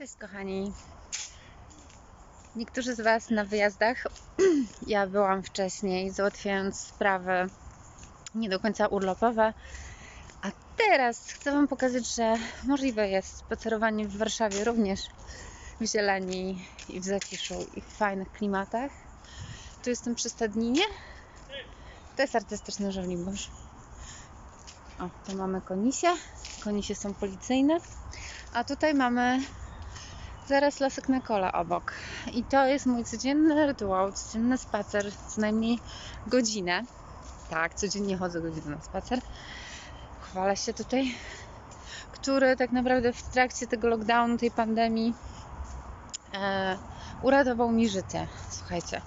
Cześć kochani. Niektórzy z Was na wyjazdach. Ja byłam wcześniej, załatwiając sprawy nie do końca urlopowe. A teraz chcę Wam pokazać, że możliwe jest spacerowanie w Warszawie również w zieleni i w zaciszu i w fajnych klimatach. Tu jestem przy Stadninie. To jest artystyczny żołnierz. O, tu mamy konisie. Konisie są policyjne. A tutaj mamy zaraz lasek na kole obok. I to jest mój codzienny rytuał, codzienny spacer, co najmniej godzinę. Tak, codziennie chodzę godzinę na spacer. Chwalę się tutaj, który tak naprawdę w trakcie tego lockdownu, tej pandemii e, uratował mi życie. Słuchajcie.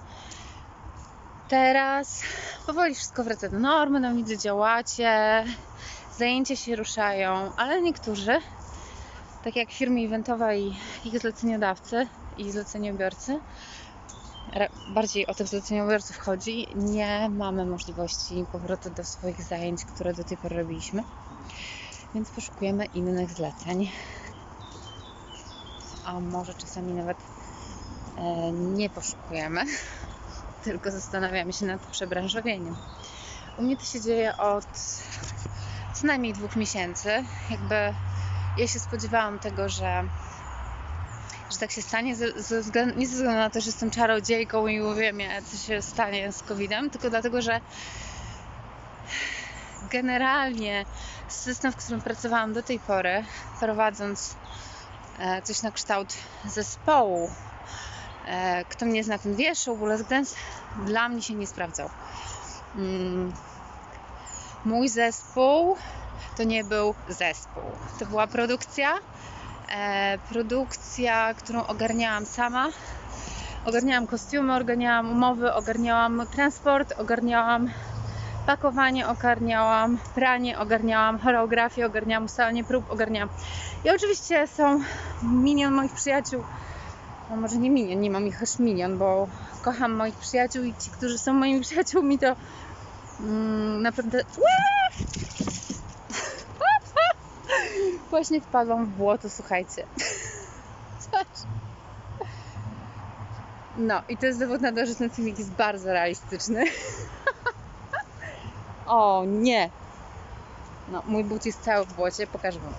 Teraz powoli wszystko wraca do normy, no widzę, działacie, zajęcia się ruszają, ale niektórzy tak jak firmy eventowe i ich zleceniodawcy i zleceniobiorcy, bardziej o tych zleceniobiorców chodzi, nie mamy możliwości powrotu do swoich zajęć, które do tej pory robiliśmy, więc poszukujemy innych zleceń. A może czasami nawet e, nie poszukujemy, tylko zastanawiamy się nad przebranżowieniem. U mnie to się dzieje od co najmniej dwóch miesięcy. Jakby ja się spodziewałam tego, że, że tak się stanie, ze, ze względu, nie ze względu na to, że jestem czarodziejką i wiem, co się stanie z COVID-em, tylko dlatego, że generalnie system, w którym pracowałam do tej pory, prowadząc e, coś na kształt zespołu, e, kto mnie zna, ten wie, show Bullet Dance, dla mnie się nie sprawdzał. Mm. Mój zespół to nie był zespół. To była produkcja. E, produkcja, którą ogarniałam sama. Ogarniałam kostiumy, ogarniałam umowy, ogarniałam transport, ogarniałam pakowanie, ogarniałam pranie, ogarniałam choreografię, ogarniałam ustalenie prób, ogarniałam. I oczywiście są milion moich przyjaciół. No może nie milion, nie mam ich aż milion, bo kocham moich przyjaciół i ci, którzy są moimi przyjaciółmi, to mm, naprawdę. Ua! Właśnie wpadłam w błoto, słuchajcie. No i to jest dowód na to, że ten filmik jest bardzo realistyczny. o nie! No, mój but jest cały w błocie, pokażę wam.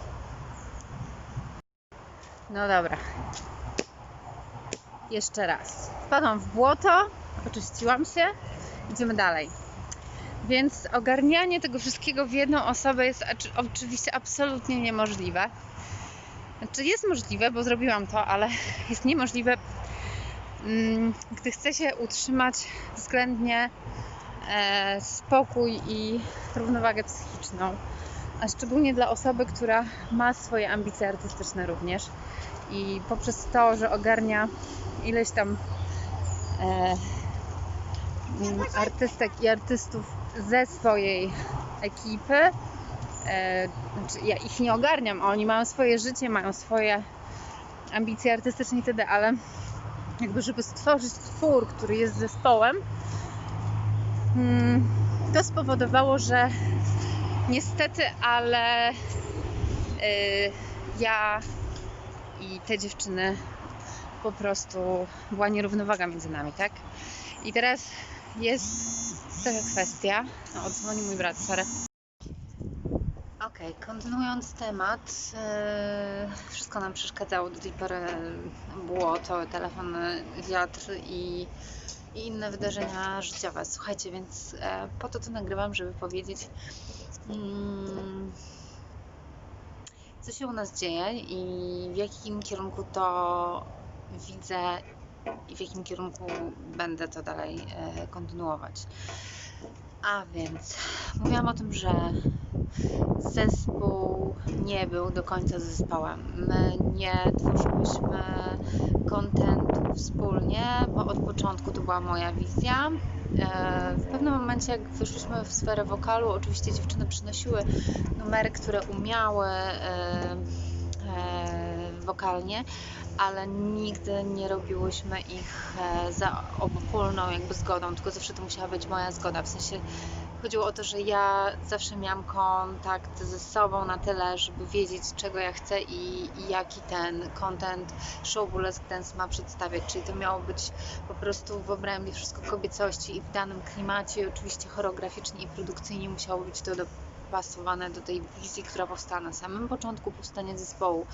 No dobra. Jeszcze raz. Wpadłam w błoto, oczyściłam się, idziemy dalej. Więc ogarnianie tego wszystkiego w jedną osobę jest oczywiście absolutnie niemożliwe. Znaczy jest możliwe, bo zrobiłam to, ale jest niemożliwe, mm, gdy chce się utrzymać względnie e, spokój i równowagę psychiczną. A szczególnie dla osoby, która ma swoje ambicje artystyczne również. I poprzez to, że ogarnia ileś tam e, mm, artystek i artystów ze swojej ekipy. E, znaczy ja ich nie ogarniam, oni mają swoje życie, mają swoje ambicje artystyczne itd., ale jakby żeby stworzyć twór, który jest zespołem, mm, to spowodowało, że niestety, ale y, ja i te dziewczyny po prostu była nierównowaga między nami, tak? I teraz jest taka kwestia. O, dzwoni mój brat, sorry. Okej, kontynuując temat, yy, wszystko nam przeszkadzało do tej pory. Było to telefony, wiatr i, i inne wydarzenia życiowe. Słuchajcie, więc e, po to to nagrywam, żeby powiedzieć, mm, co się u nas dzieje i w jakim kierunku to widzę i w jakim kierunku będę to dalej e, kontynuować. A więc mówiłam o tym, że zespół nie był do końca zespołem. My nie tworzyłyśmy kontentu wspólnie, bo od początku to była moja wizja. E, W pewnym momencie, jak wyszliśmy w sferę wokalu, oczywiście dziewczyny przynosiły numery, które umiały e, wokalnie, ale nigdy nie robiłyśmy ich e, za obopólną jakby zgodą, tylko zawsze to musiała być moja zgoda. W sensie chodziło o to, że ja zawsze miałam kontakt ze sobą na tyle, żeby wiedzieć, czego ja chcę i, i jaki ten content show Dance ma przedstawiać. Czyli to miało być po prostu w obrębie wszystko kobiecości i w danym klimacie. Oczywiście choreograficznie i produkcyjnie musiało być to dopasowane do tej wizji, która powstała na samym początku powstania zespołu.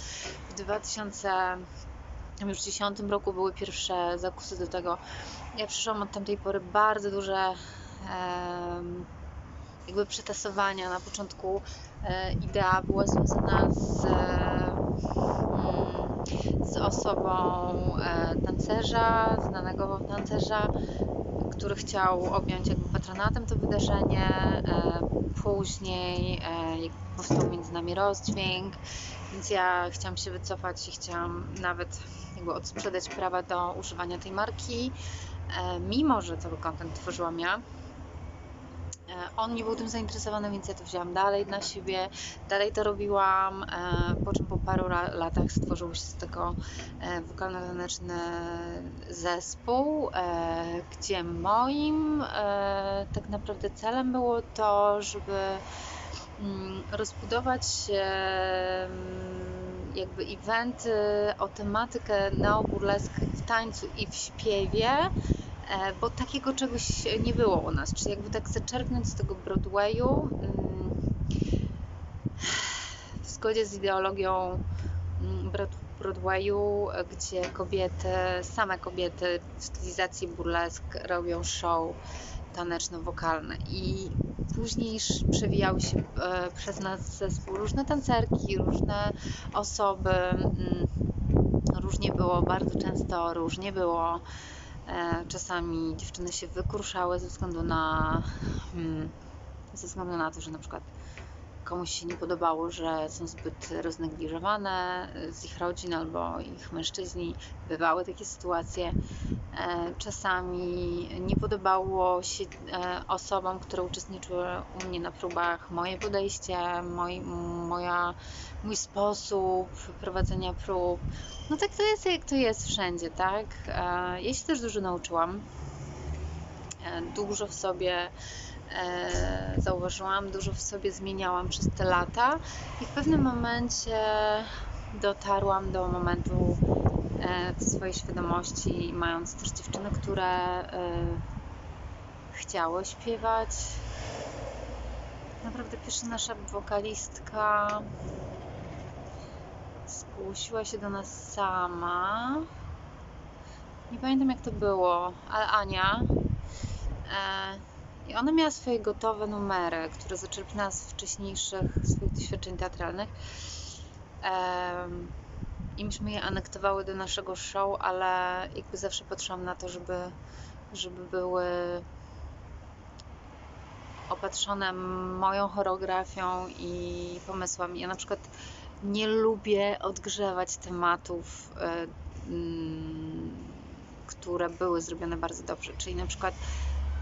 W 2010 roku były pierwsze zakusy do tego. Ja przyszłam od tamtej pory bardzo duże jakby przetasowania. Na początku e, idea była związana z, mm, z osobą e, tancerza, znanego tancerza, który chciał objąć jakby patronatem to wydarzenie. E, później powstał między nami rozdźwięk, więc ja chciałam się wycofać i chciałam nawet jakby odsprzedać prawa do używania tej marki, mimo że cały kontent tworzyłam ja E, on nie był tym zainteresowany, więc ja to wzięłam dalej na siebie, dalej to robiłam, e, po czym po paru latach stworzył się z tego e, wokalno-taneczny zespół, gdzie moim tak naprawdę celem było to, żeby mm, rozbudować mm, jakby eventy o tematykę neoburlesk w tańcu i w śpiewie, E, bo takiego czegoś nie było u nas. Czyli jakby tak zaczerpnąć z tego Broadwayu mm, w zgodzie z ideologią mm, Broadwayu, gdzie kobiety, same kobiety w stylizacji burlesk robią show taneczno-wokalne i później przewijały się e, przez nas zespół różne tancerki, różne osoby, mm, różnie było, bardzo często różnie było. E, czasami dziewczyny się wykruszały ze względu na hmm, ze względu na to, że na przykład komuś się nie podobało, że są zbyt roznegliżowane z ich rodzin albo ich mężczyźni. Bywały takie sytuacje. E, czasami nie podobało się e, osobom, które uczestniczyły u mnie na próbach moje podejście, moj, moja, mój sposób prowadzenia prób. No tak to jest, jak to jest wszędzie, tak? E, ja się też dużo nauczyłam. Dużo w sobie zauważyłam, dużo w sobie zmieniałam przez te lata i w pewnym momencie dotarłam do momentu e, w swojej świadomości, mając też dziewczyny, które e, chciały śpiewać. Naprawdę pierwsza nasza wokalistka zgłosiła się do nas sama. Nie pamiętam jak to było, ale Ania. I ona miała swoje gotowe numery, które zaczerpnęła z wcześniejszych swoich doświadczeń teatralnych. I myśmy je anektowały do naszego show, ale jakby zawsze patrzyłam na to, żeby, żeby były opatrzone moją choreografią i pomysłami. Ja na przykład nie lubię odgrzewać tematów, które były zrobione bardzo dobrze. Czyli na przykład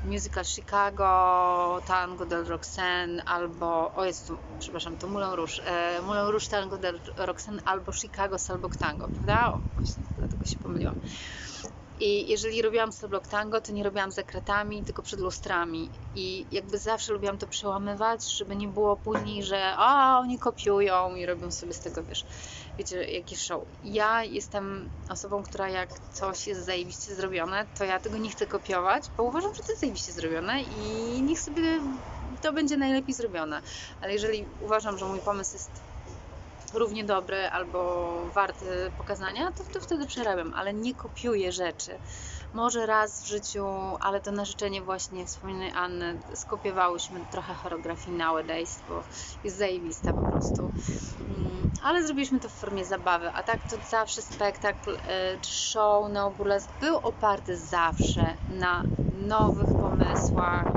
musical Chicago, Tango del Roxanne albo, o jest tu, przepraszam, to Moulin Rouge, e, Moulin Rouge Tango del Roxanne albo Chicago Salbok Tango, prawda? O, właśnie, dlatego się pomyliłam. I jeżeli robiłam block tango, to nie robiłam za kratami, tylko przed lustrami. I jakby zawsze lubiłam to przełamywać, żeby nie było później, że a oni kopiują i robią sobie z tego, wiesz, wiecie, jakiś show. Ja jestem osobą, która jak coś jest zajebiście zrobione, to ja tego nie chcę kopiować, bo uważam, że to jest zajebiście zrobione i niech sobie to będzie najlepiej zrobione. Ale jeżeli uważam, że mój pomysł jest równie dobry albo warty pokazania, to, to wtedy przerabiam, ale nie kopiuję rzeczy. Może raz w życiu, ale to na życzenie właśnie wspomnianej Anny skopiowałyśmy trochę choreografii nowadays, bo jest zajebista po prostu. Mm, ale zrobiliśmy to w formie zabawy, a tak to zawsze spektakl e, czy show no burlesk był oparty zawsze na nowych pomysłach,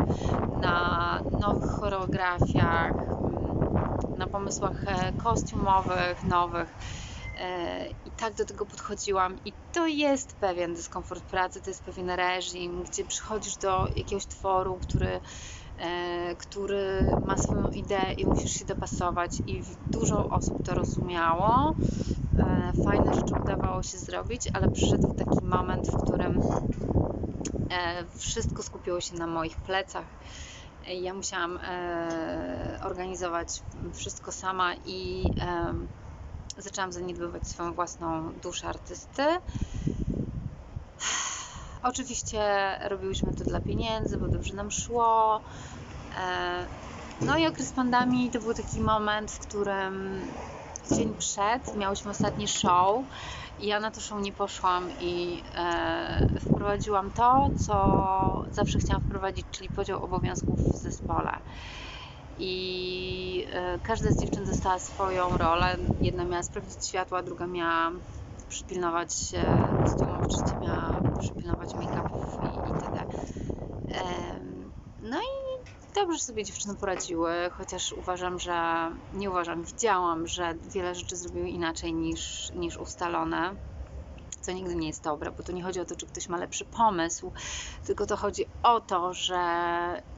na nowych choreografiach, na pomysłach e, kostiumowych, nowych. E, I tak do tego podchodziłam, i to jest pewien dyskomfort pracy, to jest pewien reżim, gdzie przychodzisz do jakiegoś tworu, który, e, który ma swoją ideę i musisz się dopasować, i dużo osób to rozumiało. Fajne rzeczy udawało się zrobić, ale przyszedł taki moment, w którym wszystko skupiło się na moich plecach Ja musiałam e, organizować wszystko sama i e, zaczęłam zaniedbywać swoją własną duszę artysty. Oczywiście robiłyśmy to dla pieniędzy, bo dobrze nam szło. E, no i okres pandemii to był taki moment, w którym dzień przed miałyśmy ostatni show i ja na to show nie poszłam i e, wprowadziłam to, co zawsze chciałam wprowadzić, czyli podział obowiązków w zespole. I e, każda z dziewczyn dostała swoją rolę. Jedna miała sprawdzić światła, druga miała przypilnować kostiumów, trzecia miała przypilnować make-upów i itd. E, no i dobrze sobie dziewczyny poradziły, chociaż uważam, że nie uważam, widziałam, że wiele rzeczy zrobiły inaczej niż, niż ustalone. Co nigdy nie jest dobre, bo tu nie chodzi o to, czy ktoś ma lepszy pomysł, tylko to chodzi o to, że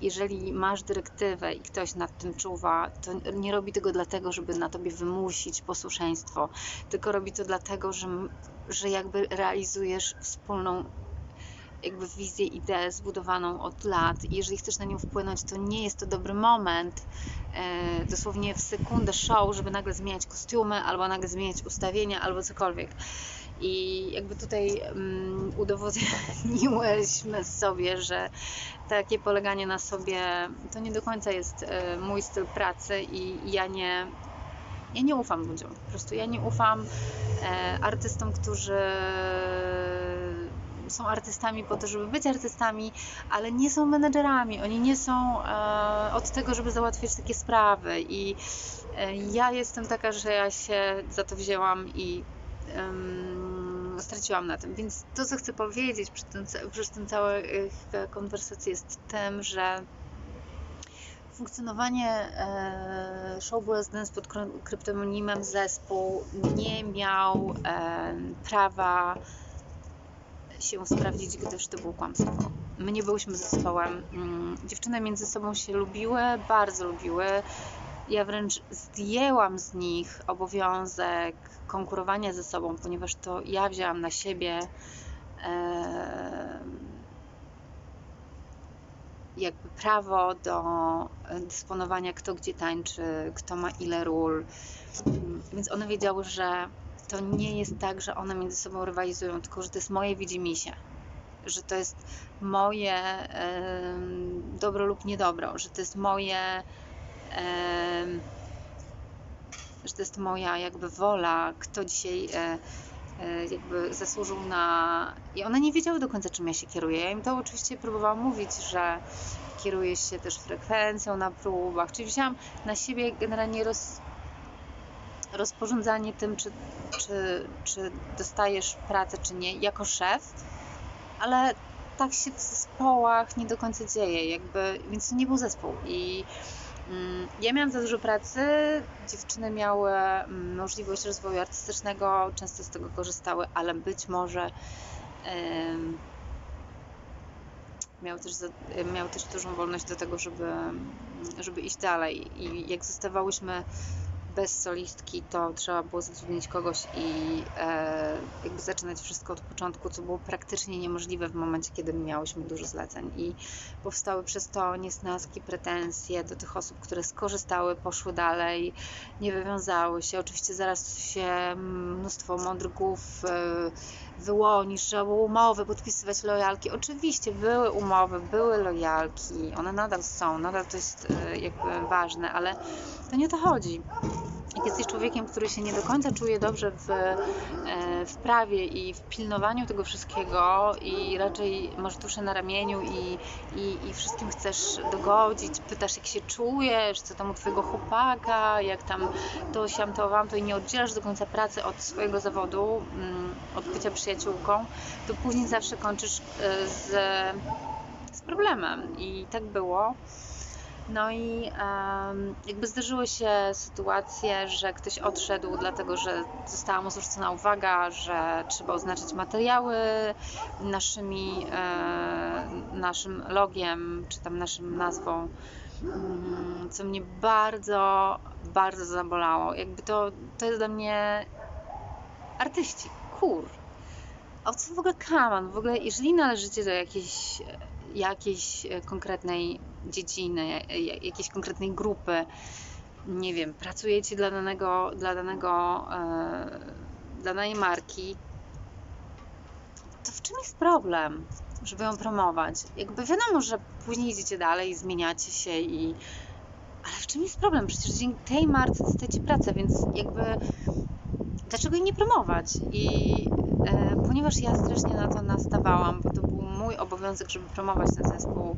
jeżeli masz dyrektywę i ktoś nad tym czuwa, to nie robi tego dlatego, żeby na tobie wymusić posłuszeństwo, tylko robi to dlatego, że, że jakby realizujesz wspólną jakby wizję, ideę zbudowaną od lat i jeżeli chcesz na nią wpłynąć, to nie jest to dobry moment, e, dosłownie w sekundę show, żeby nagle zmieniać kostiumy, albo nagle zmieniać ustawienia, albo cokolwiek. I jakby tutaj um, udowodniłyśmy sobie, że takie poleganie na sobie to nie do końca jest e, mój styl pracy i ja nie, ja nie ufam ludziom. Po prostu ja nie ufam e, artystom, którzy są artystami po to, żeby być artystami, ale nie są menedżerami. Oni nie są e, od tego, żeby załatwiać takie sprawy. I e, ja jestem taka, że ja się za to wzięłam i straciłam na tym. Więc to, co chcę powiedzieć przez ten, przez ten cały e, konwersacji jest tym, że funkcjonowanie Show Dance pod kryptonimem zespół nie miał prawa się sprawdzić, gdyż to było kłamstwo. My nie byłyśmy zespołem. Mm, dziewczyny między sobą się lubiły, bardzo lubiły. Ja wręcz zdjęłam z nich obowiązek konkurowania ze sobą, ponieważ to ja wzięłam na siebie jakby prawo do dysponowania, kto gdzie tańczy, kto ma ile ról. Więc one wiedziały, że to nie jest tak, że one między sobą rywalizują, tylko że to jest moje widzimisię, że to jest moje e, dobro lub niedobro, że to jest moje e, że to jest moja jakby wola, kto dzisiaj e, jakby zasłużył na... I one nie wiedziały do końca, czym ja się kieruję. Ja im to oczywiście próbowałam mówić, że kieruję się też frekwencją na próbach, czyli wzięłam na siebie generalnie roz, rozporządzanie tym, czy, czy, czy dostajesz pracę, czy nie, jako szef, ale tak się w zespołach nie do końca dzieje, jakby, więc to nie był zespół. I mm, ja miałam za dużo pracy, dziewczyny miały mm, możliwość rozwoju artystycznego, często z tego korzystały, ale być może miały też, miały też dużą wolność do tego, żeby, żeby iść dalej. I jak zostawałyśmy bez solistki to trzeba było zatrudnić kogoś i e, jakby zaczynać wszystko od początku, co było praktycznie niemożliwe w momencie, kiedy miałyśmy dużo zleceń i powstały przez to niesnaski, pretensje do tych osób, które skorzystały, poszły dalej, nie wywiązały się. Oczywiście zaraz się mnóstwo mądrgów e, wyłoni, że trzeba było umowy, podpisywać lojalki. Oczywiście były umowy, były lojalki, one nadal są, nadal to jest e, jakby ważne, ale to nie o to chodzi jesteś człowiekiem, który się nie do końca czuje dobrze w, e, w prawie i w pilnowaniu tego wszystkiego i raczej masz duszę na ramieniu i, i, i wszystkim chcesz dogodzić, pytasz jak się czujesz, co tam u twojego chłopaka, jak tam to, siam, to, wam, to i nie oddzielasz do końca pracy od swojego zawodu, mm, od bycia przyjaciółką, to później zawsze kończysz e, z, z problemem i tak było. No i um, jakby zdarzyły się sytuacje, że ktoś odszedł, dlatego że została mu zwrócona uwaga, że trzeba oznaczyć materiały naszymi, e, naszym logiem, czy tam naszym nazwą, um, co mnie bardzo, bardzo zabolało. Jakby to, to jest dla mnie artyści, kur. O co w ogóle kaman? W ogóle, jeżeli należycie do jakiejś, jakiejś konkretnej dziedziny, ja- ja- jakiejś konkretnej grupy, nie wiem, pracujecie dla danego, dla danego, e, dla danej marki, to w czym jest problem, żeby ją promować? Jakby wiadomo, że później idziecie dalej, zmieniacie się i... Ale w czym jest problem? Przecież dzięki tej marce dostajecie pracę, więc jakby dlaczego jej nie promować? I e, ponieważ ja strasznie na to nastawałam, bo to był mój obowiązek, żeby promować ten zespół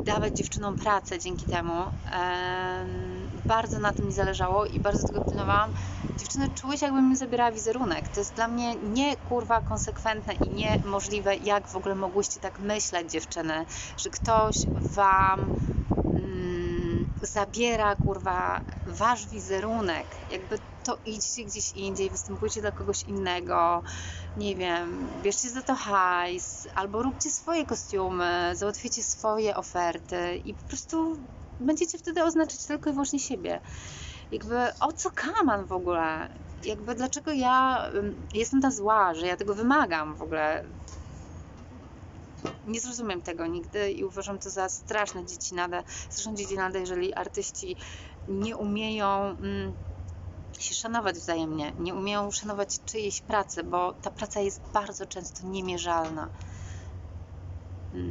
i dawać dziewczynom pracę dzięki temu, em, bardzo na tym mi zależało i bardzo tego pilnowałam. Dziewczyny czuły się, jakbym mi zabierała wizerunek. To jest dla mnie nie kurwa konsekwentne i niemożliwe, jak w ogóle mogłyście tak myśleć, dziewczyny, że ktoś wam mm, zabiera kurwa wasz wizerunek. Jakby to idźcie gdzieś indziej, występujcie dla kogoś innego, nie wiem, bierzcie za to hajs, albo róbcie swoje kostiumy, załatwicie swoje oferty i po prostu będziecie wtedy oznaczać tylko i wyłącznie siebie. Jakby o co kaman w ogóle? Jakby dlaczego ja jestem ta zła, że ja tego wymagam w ogóle? Nie zrozumiem tego nigdy i uważam to za straszne dziecinadę. Zresztą dziecinadę, jeżeli artyści nie umieją mm, się szanować wzajemnie, nie umieją szanować czyjejś pracy, bo ta praca jest bardzo często niemierzalna. Mm,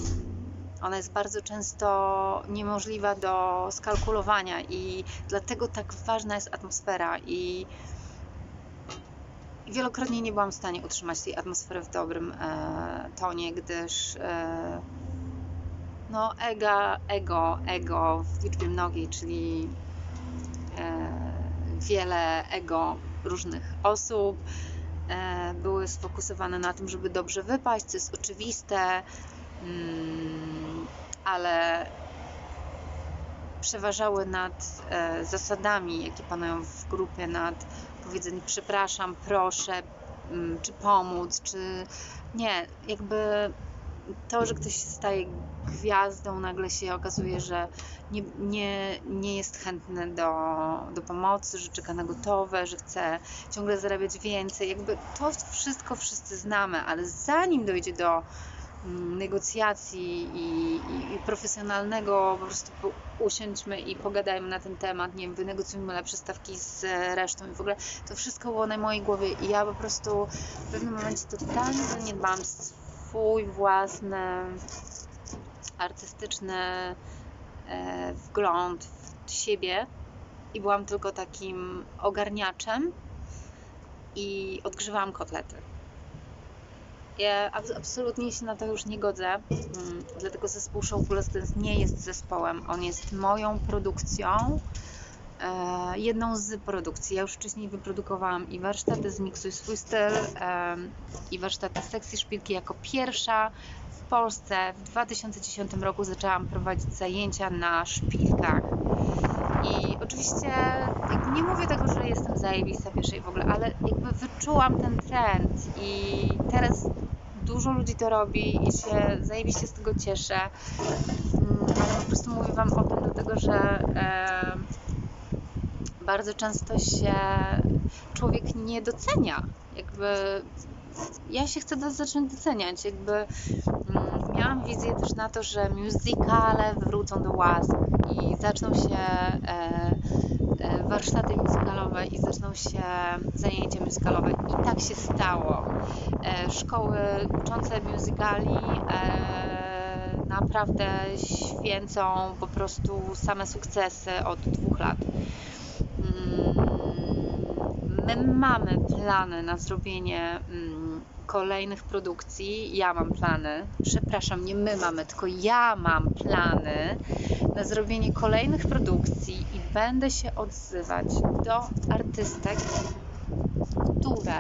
Ona jest bardzo często niemożliwa do skalkulowania i dlatego tak ważna jest atmosfera i wielokrotnie nie byłam w stanie utrzymać tej atmosfery w dobrym e, tonie, gdyż e, no ega, ego, ego w liczbie mnogiej, czyli wiele ego różnych osób e, były sfokusowane na tym, żeby dobrze wypaść, co jest oczywiste, mm, ale przeważały nad e, zasadami, jakie panują w grupie, nad powiedzeniem przepraszam, proszę, mm, czy pomóc, czy nie, jakby to, że ktoś staje gwiazdą, nagle się okazuje, że nie, nie, nie jest chętny do, do pomocy, że czeka na gotowe, że chce ciągle zarabiać więcej. Jakby to wszystko wszyscy znamy, ale zanim dojdzie do mm, negocjacji i, i, i profesjonalnego, po prostu usiądźmy i pogadajmy na ten temat, nie wiem, wynegocjujmy lepsze stawki z resztą i w ogóle to wszystko było na mojej głowie i ja po prostu w pewnym momencie totalnie zaniedbałam swój własny artystyczny e, wgląd w siebie i byłam tylko takim ogarniaczem i odgrzewałam kotlety. Ja abs- absolutnie się na to już nie godzę, mm, dlatego zespół Show Plus Dance nie jest zespołem, on jest moją produkcją, e, jedną z produkcji. Ja już wcześniej wyprodukowałam i warsztaty Zmiksuj swój styl i warsztaty Sexy Szpilki jako pierwsza Polsce w 2010 roku zaczęłam prowadzić zajęcia na szpilkach. I oczywiście nie mówię tego, że jestem zajebista pierwszej w ogóle, ale jakby wyczułam ten trend i teraz dużo ludzi to robi i się zajebiście z tego cieszę. Mm, Ale po prostu mówię Wam o tym dlatego, że bardzo często się człowiek nie docenia. Jakby ja się chcę do- zacząć doceniać. Jakby mm, miałam wizję też na to, że musicale wrócą do łask i zaczną się e, e, warsztaty musicalowe i zaczną się zajęcia musicalowe i tak się stało. E, szkoły uczące musicali e, naprawdę święcą po prostu same sukcesy od dwóch lat. Mm, My mamy plany na zrobienie mm, kolejnych produkcji. Ja mam plany. Przepraszam, nie my mamy, tylko ja mam plany na zrobienie kolejnych produkcji i będę się odzywać do artystek, które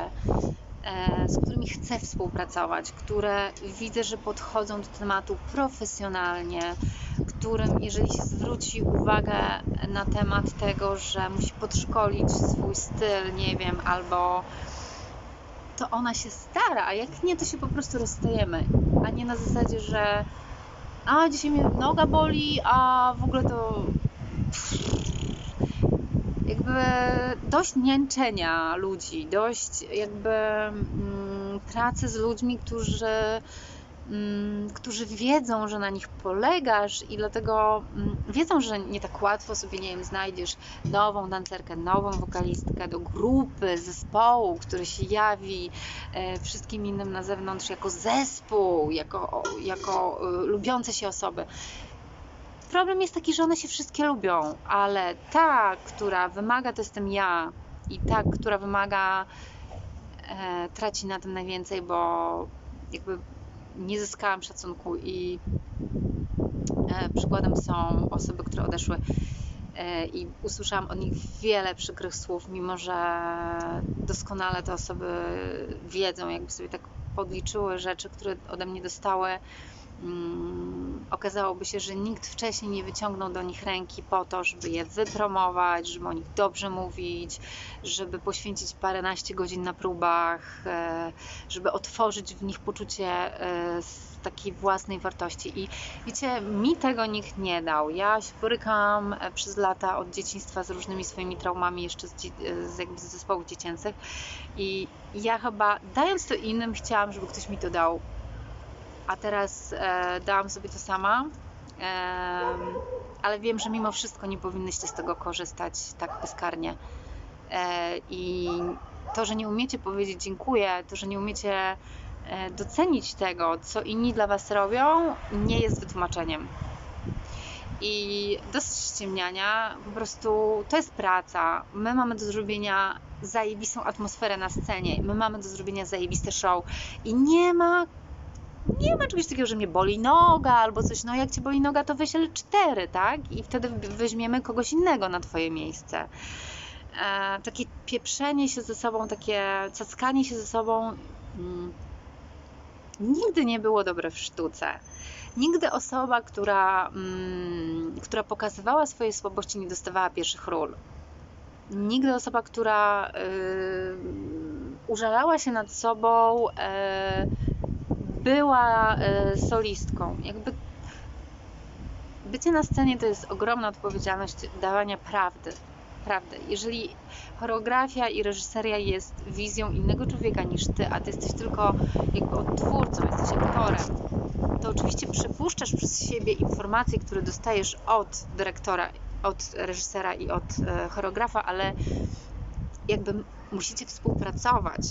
e, z którymi chcę współpracować, które widzę, że podchodzą do tematu profesjonalnie, którym, jeżeli się zwróci uwagę na temat tego, że musi podszkolić swój styl, nie wiem, albo to ona się stara, a jak nie, to się po prostu rozstajemy, a nie na zasadzie, że a dzisiaj mnie noga boli, a w ogóle to jakby dość niańczenia ludzi, dość jakby mm, pracy z ludźmi, którzy którzy wiedzą, że na nich polegasz i dlatego mm, wiedzą, że nie tak łatwo sobie, nie wiem, znajdziesz nową tancerkę, nową wokalistkę do grupy, zespołu, który się jawi e, wszystkim innym na zewnątrz jako zespół, jako, jako e, lubiące się osoby. Problem jest taki, że one się wszystkie lubią, ale ta, która wymaga, to jestem ja i ta, która wymaga, e, traci na tym najwięcej, bo jakby nie zyskałam szacunku i e, przykładem są osoby, które odeszły e, i usłyszałam od nich wiele przykrych słów, mimo że doskonale te osoby wiedzą, jakby sobie tak podliczyły rzeczy, które ode mnie dostały. Mm, okazałoby się, że nikt wcześniej nie wyciągnął do nich ręki po to, żeby je wypromować, żeby o nich dobrze mówić, żeby poświęcić paręnaście godzin na próbach, e, żeby otworzyć w nich poczucie e, takiej własnej wartości. I wiecie, mi tego nikt nie dał. Ja się borykam e, przez lata od dzieciństwa z różnymi swoimi traumami, jeszcze z, z, jakby zespołów dziecięcych. I ja chyba, dając to innym, chciałam, żeby ktoś mi to dał a teraz e, dałam sobie to sama. Em, ale wiem, że mimo wszystko nie powinnyście z tego korzystać tak bezkarnie. E, I to, że nie umiecie powiedzieć dziękuję, to, że nie umiecie e, docenić tego, co inni dla Was robią, nie jest wytłumaczeniem. I dosyć ściemniania, po prostu to jest praca. My mamy do zrobienia zajebistą atmosferę na scenie, my mamy do zrobienia zajebiste show i nie ma nie ma czegoś takiego, że mnie boli noga albo coś. No jak cię boli noga, to wyślę cztery, tak? I wtedy weźmiemy kogoś innego na twoje miejsce. E, takie pieprzenie się ze sobą, takie cackanie się ze sobą mm, nigdy nie było dobre w sztuce. Nigdy osoba, która, mm, która pokazywała swoje słabości, nie dostawała pierwszych ról. Nigdy osoba, która y, użalała się nad sobą, y, była e, solistką. Jakby bycie na scenie to jest ogromna odpowiedzialność dawania prawdy. Prawdy. Jeżeli choreografia i reżyseria jest wizją innego człowieka niż ty, a ty jesteś tylko jakby odtwórcą, jesteś aktorem, to oczywiście przepuszczasz przez siebie informacje, które dostajesz od dyrektora, od reżysera i od e, choreografa, ale jakby musicie współpracować.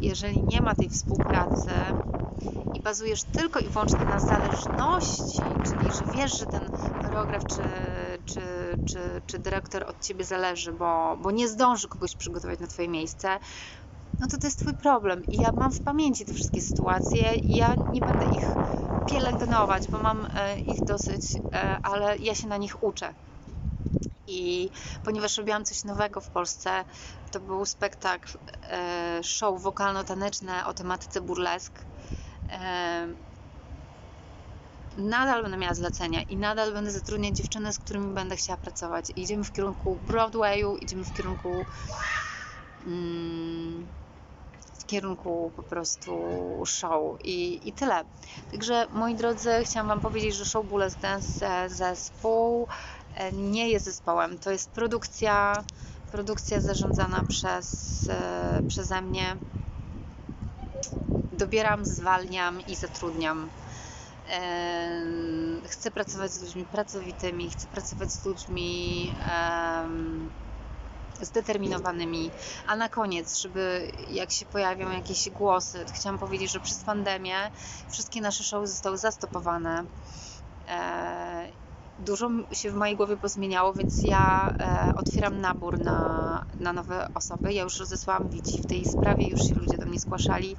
Jeżeli nie ma tej współpracy, i bazujesz tylko i wyłącznie na zależności, czyli że wiesz, że ten choreograf czy, czy, czy, czy dyrektor od ciebie zależy, bo, bo nie zdąży kogoś przygotować na twoje miejsce, no to to jest twój problem. I ja mam w pamięci te wszystkie sytuacje i ja nie będę ich pielęgnować, bo mam e, ich dosyć, e, ale ja się na nich uczę. I ponieważ robiłam coś nowego w Polsce, to był spektakl, e, show wokalno-taneczne o tematyce burlesk. E, nadal będę miała zlecenia i nadal będę zatrudniać dziewczyny, z którymi będę chciała pracować. Idziemy w kierunku Broadwayu, idziemy w kierunku mm, w kierunku po prostu show i, i tyle. Także moi drodzy, chciałam Wam powiedzieć, że show Burlesque Dance e, zespół nie jest zespołem, to jest produkcja, produkcja zarządzana przez, e, przeze mnie. Dobieram, zwalniam i zatrudniam. Chcę pracować z ludźmi pracowitymi, chcę pracować z ludźmi zdeterminowanymi. A na koniec, żeby jak się pojawią jakieś głosy, chciałam powiedzieć, że przez pandemię wszystkie nasze showy zostały zastopowane. Dużo się w mojej głowie pozmieniało, więc ja e, otwieram nabór na, na nowe osoby. Ja już rozesłałam widzi w tej sprawie, już się ludzie do mnie zgłaszali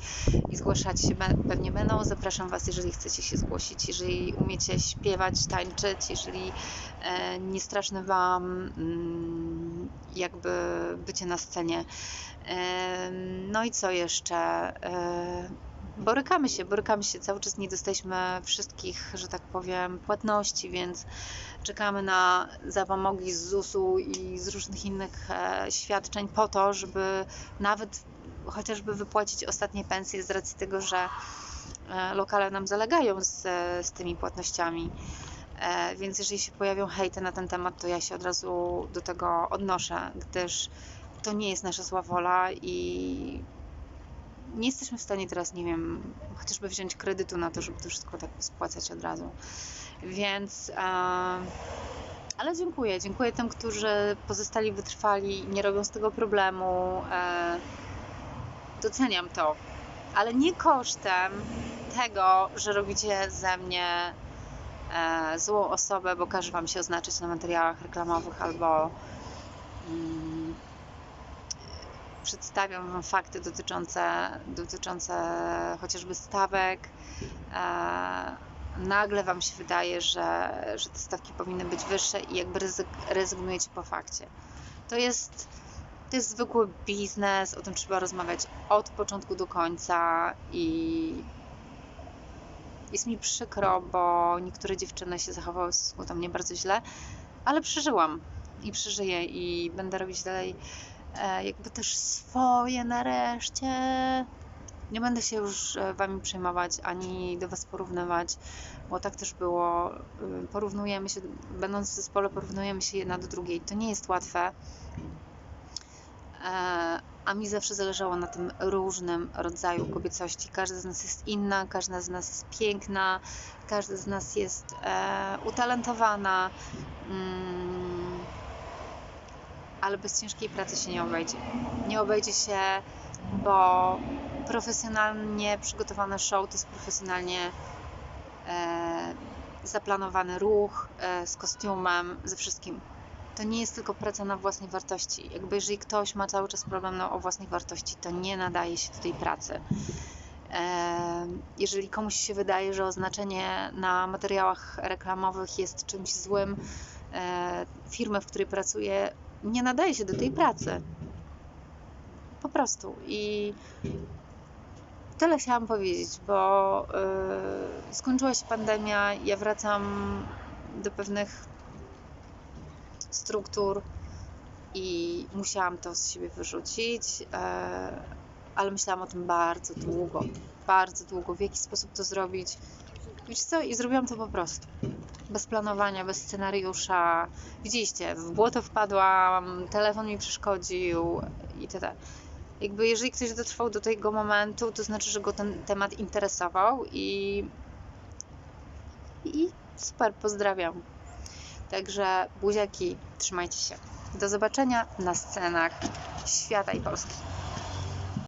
i zgłaszać się pewnie będą. Zapraszam Was, jeżeli chcecie się zgłosić, jeżeli umiecie śpiewać, tańczyć, jeżeli e, nie straszne Wam mm, jakby bycie na scenie. E, no i co jeszcze? E, borykamy się, borykamy się. Cały czas nie dostaliśmy wszystkich, że tak powiem, płatności, więc czekamy na zapomogi z ZUS-u i z różnych innych e, świadczeń po to, żeby nawet chociażby wypłacić ostatnie pensje z racji tego, że e, lokale nam zalegają z, z tymi płatnościami. E, Więc jeżeli się pojawią hejty na ten temat, to ja się od razu do tego odnoszę, gdyż to nie jest nasza zła wola i nie jesteśmy w stanie teraz, nie wiem, chociażby wziąć kredytu na to, żeby to wszystko tak spłacać od razu. Więc. Ale dziękuję. Dziękuję tym, którzy pozostali wytrwali nie robią z tego problemu. E, doceniam to. Ale nie kosztem tego, że robicie ze mnie e, złą osobę, bo każe Wam się oznaczyć na materiałach reklamowych albo mm, przedstawiam Wam fakty dotyczące, dotyczące chociażby stawek. E, nagle Wam się wydaje, że, że te stawki powinny być wyższe i jakby rezygnujecie po fakcie. To jest, to jest zwykły biznes, o tym trzeba rozmawiać od początku do końca i jest mi przykro, bo niektóre dziewczyny się zachowały w stosunku do mnie bardzo źle, ale przeżyłam i przeżyję i będę robić dalej jakby też swoje nareszcie. Nie będę się już e, Wami przejmować ani do Was porównywać, bo tak też było. Y, Porównujemy się, będąc w zespole, porównujemy się jedna do drugiej. To nie jest łatwe. E, A mi zawsze zależało na tym różnym rodzaju kobiecości. Każda z nas jest inna, każda z nas jest piękna, każda z nas jest e, utalentowana. Ale bez ciężkiej pracy się nie obejdzie. Nie obejdzie się, bo profesjonalnie przygotowane show to jest profesjonalnie e, zaplanowany ruch e, z kostiumem, ze wszystkim. To nie jest tylko praca na własnej wartości. Jakby jeżeli ktoś ma cały czas problem na, o własnej wartości, to nie nadaje się do tej pracy. E, jeżeli komuś się wydaje, że oznaczenie na materiałach reklamowych jest czymś złym, e, firmy, w której pracuje, nie nadaje się do tej pracy. Po prostu. I tyle chciałam powiedzieć, bo yy, skończyła się pandemia, ja wracam do pewnych struktur i musiałam to z siebie wyrzucić, yy, ale myślałam o tym bardzo długo, bardzo długo, w jaki sposób to zrobić. Wiecie co? I zrobiłam to po prostu. Bez planowania, bez scenariusza. Widzieliście, w błoto wpadłam, telefon mi przeszkodził itd. Jakby jeżeli ktoś dotrwał do tego momentu, to znaczy, że go ten temat interesował i, i super, pozdrawiam. Także buziaki, trzymajcie się. Do zobaczenia na scenach świata i Polski.